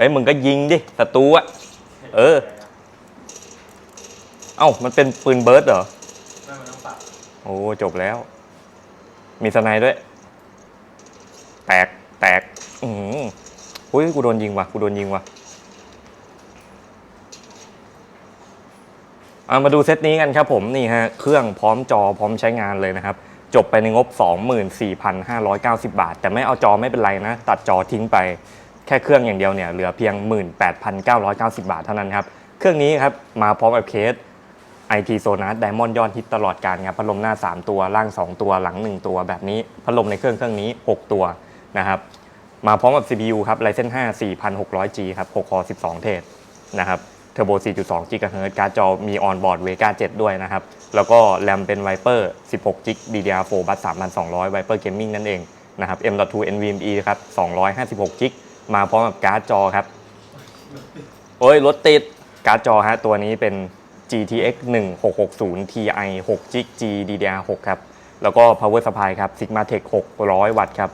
เอ้ยมึงก็ยิงดิศัตรูอะเออ เอ้ามันเป็นปืนเบิร์ดเหรอไม่มันต้องปรับโอ้จบแล้ว มีสไนด์ด้วย แตกแตก อือหืออุ้ยกูโดนยิงว่ะกูโดนยิงว่ะเอามาดูเซตนี้กันครับผมนี่ฮะเครื่องพร้อมจอพร้อมใช้งานเลยนะครับ จบไปในงบ 24,590 บาท แต่ไม่เอาจอไม่เป็นไรนะ ตัดจอทิ้งไป ค่เครื่องอย่างเดียวเนี่ยเหลือเพียง 18,990 บาทเท่านั้นครับ เครื่องนี้ครับมาพร้อมกับเคส IT s o n a r Diamond ยอดฮิตตลอดการครับพัดลมหน้า 3 ตัวล่าง 2 ตัวหลัง 1 ตัวแบบนี้พัดลมในเครื่องเครื่องนี้ 6 ตัวนะครับมาพร้อมกับ CPU ครับ Ryzen 5 4600G ครับ 6 คอ 12 เทรดนะครับ Turbo 4.2 GHz การ์ดจอมี On Board Vega 7 ด้วยนะครับ แล้วก็แรมเป็น Viper 16 g DDR4 บัส3200 Viper Gaming นั่นเองนะครับ M.2 NVMe ครับ 256 g มาพร้อมกับการ์ดจอครับ โอ้ยรถติด การ์ดจอฮะตัวนี้เป็น GTX 1660 Ti 6 g G DDR6 ครับ แล้วก็ Power Supply ครับ Sigmatech 600 วัตต์ครับ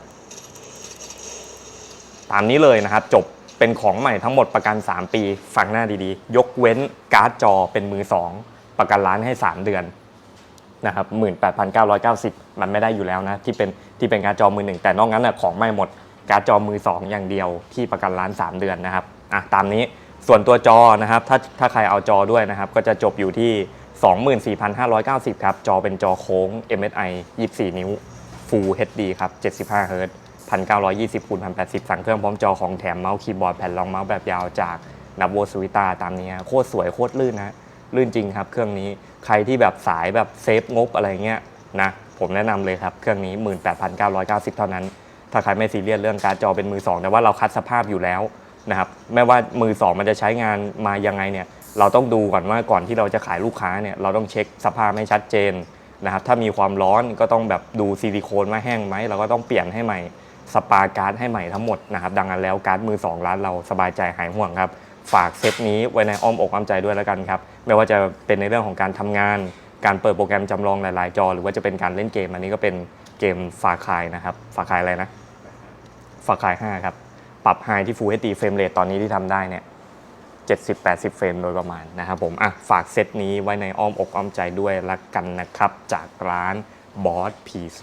ตามนี้เลยนะครับ จบเป็นของใหม่ทั้งหมดประกัน 3 ปีฟังหน้าดีๆ ยกเว้นการ์ดจอเป็นมือ 2 ประกันร้านให้ 3 เดือนนะครับ 18,990 มันไม่ได้อยู่แล้วนะ ที่เป็นที่เป็นการ์ดจอมือหนึ่งแต่นอกนั้นนะของไม่หมด การ์ดจอมือ 2 อย่างเดียวที่ประกันร้าน 3 เดือนนะครับอะตามนี้ส่วนตัวจอนะครับถ้าถ้าใครเอาจอด้วยนะครับก็จะจบอยู่ที่ 24,590 ครับ จอเป็นจอโค้ง MSI 24 นิ้ว Full HD ครับ 75 Hz 1920คูณ1080 สั่งเครื่องพร้อมจอของแถมเมาส์คีย์บอร์ดแผ่นรองเมาส์แบบยาวจากนับโวสวิตาตามนี้โคตรสวยโคตรลื่นนะลื่นจริงครับเครื่องนี้ใครที่แบบสายแบบเซฟงบอะไรเงี้ยนะผมแนะนำเลยครับเครื่องนี้ 18,990 เท่านั้น ถ้าใครไม่ซีเรียสเรื่องการจอเป็นมือ2แต่ว่าเราคัดสภาพอยู่แล้วนะครับไม่ว่ามือ2มันจะใช้งานมายังไงเนี่ยเราต้องดูก่อนว่าก่อนที่เราจะขายลูกค้าเนี่ยเราต้องเช็คสภาพให้ชัดเจนนะครับถ้ามีความร้อนก็ต้องแบบดูซิลิโคนว่าแห้งไหมเราก็ต้องเปลี่ยนให้ใหม่สปาการ์ดให้ใหม่ทั้งหมดนะครับดังนั้นแล้วการ์ดมือ2ร้านเราสบายใจหายห่วงครับ ฝากเซตนี้ไว้ในอ้อมอกอ้อมใจด้วยแล้วกันครับไม่ว่าจะเป็นในเรื่องของการทำงาน การเปิดโปรแกรมจำลองหลาย ๆ จอ หรือว่าจะเป็นการเล่นเกมอันนี้ก็เป็นเกมฟาคายนะครับฟาคายอะไรนะ ฟาคาย5ครับ ปรับไฮที่ Full HD เฟรมเรทตอนนี้ที่ทำได้เนี่ย70-80 เฟรมโดยประมาณนะครับผมอะฝากเซตนี้ไว้ในอ้อมอกอ้อมใจด้วยละกันนะครับ จากร้านบอส PC